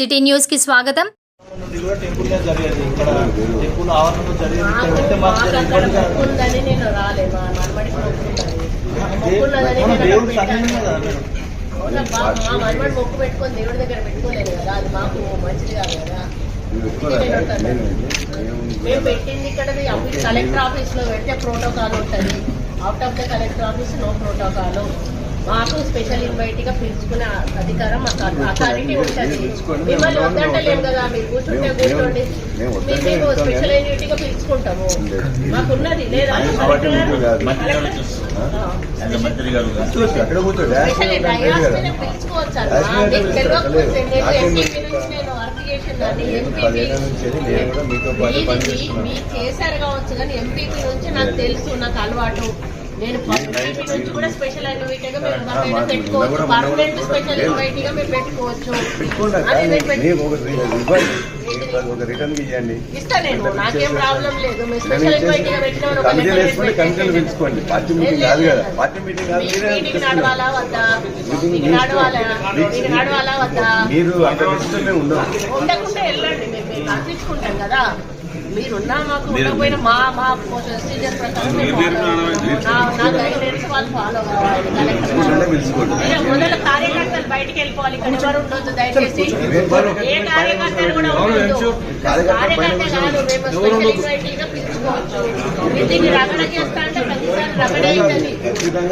City న్యూస్కి స్వాగతం. మనమడి మొక్కు పెట్టుకొని దేవుడి దగ్గర పెట్టుకోలేదు కదా అది మాకు మంచిది కాదు కదా మేము పెట్టింది ఇక్కడ కలెక్టర్ ఆఫీస్లో పెడితే ప్రోటోకాల్ ఉంటుంది. Out of the collector office no protocol మాకు స్పెషల్ ఇన్వైట్గా పిలుచుకునే అధికారం మాకు అథారిటీ ఉంటుంది. మిమ్మల్ని వద్దంటలేము కదా మీరు కూర్చుంటే కూర్చోండి. మేము స్పెషల్ ఇన్వైట్గా పిలుచుకుంటాము. మాకున్నది లేదా. చేశారు కావచ్చు కానీ ఎంపీపీ నుంచి నాకు తెలుసు నాకు అలవాటు. నేను నుంచి కూడా స్పెషల్ మేము పెట్టుకోవచ్చు. పర్మనెంట్ స్పెషల్ మేము పెట్టుకోవచ్చు మీరు నేను ఒక రిటర్న్ ఇవ్వండి. వేసుకుంటే కమిటీలు పిలుచుకోండి. పార్టీ మీటింగ్ కాదు కదా. పార్టీ మీటింగ్ కాదు అంత ఉండవు ఉండకుండా వెళ్ళండి. మేము మేము కల్పించుకుంటాం కదా. మీరున్నా మాకు ఉండకపోయినా మా మా ప్రొసీజర్ ప్రకారం. నా- గైడెన్స్ వాళ్ళు ఫాలో కావాలి మొదలు కార్యకర్తలు బయటికి వెళ్ళిపోవాలి. ఇక్కడ ఎవరు ఉండొద్దు. దయచేసి ఏ కార్యకర్తలు కూడా ఉండొద్దు. కార్యకర్త కాదు. మేము స్పెషల్ ఇన్వైటీ గా పిలుచుకోవచ్చు. మీటింగ్ రగడ చేస్తా అంటే ప్రతిసారి రగడ అవుతుంది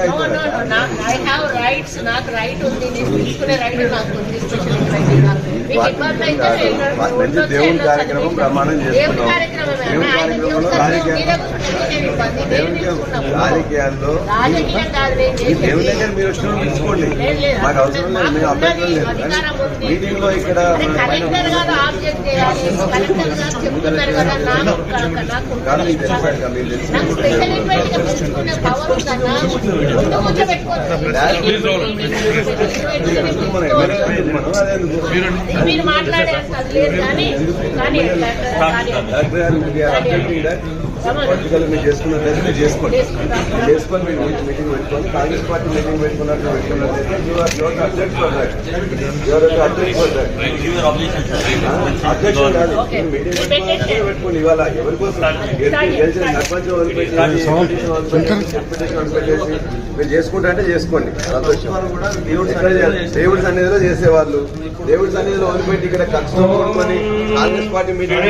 నో నో నో నాకు ఐ హ్యావ్ రైట్స్ నాకు రైట్ ఉంది. నేను పిలుచుకునే రైట్ నాకు ఉంది. స్పెషల్గా మంచి దేవుని కార్యక్రమం ప్రమాణం కార్యక్రమమే. దేవుని కార్యక్రమంలో దేవుని రాజకీయ మీరే కూర్చొని మీకే ఇబ్బంది. నేను దేవుని పిలుచుకున్నప్పుడు. రాజకీయాల్లో మీ దేవుని. దగ్గర మీరు లేదు, లేదు. మాకు అవసరం లేదు మేము అభ్యంతరం లేదు. మీటింగ్లో ఇక్కడ కాదు మీకు తెలుసు కదా, మీకు తెలుసు మీరు మాట్లాడే కానీ కానీ పొలిటికల్ మీరు చేసుకున్నట్లయితే మీరు చేసుకోండి చేసుకొని మీరు meeting meeting Congress party meeting పెట్టుకున్నట్టు పెట్టుకున్నట్లయితే అధ్యక్షుడు కాదు మీటింగ్ పెట్టుకుని ఇవాళ ఎవరి కోసం గెలిచిన సర్పంచ్ వదిలిపెట్టి మీరు చేసుకుంటా అంటే చేసుకోండి సంతోషం దేవుడి సన్నిధిలో చేసేవాళ్ళు దేవుడి సన్నిధిలో వదిలిపెట్టి ఇక్కడ కష్టం కొనుక్కొని కాంగ్రెస్ పార్టీ మీటింగ్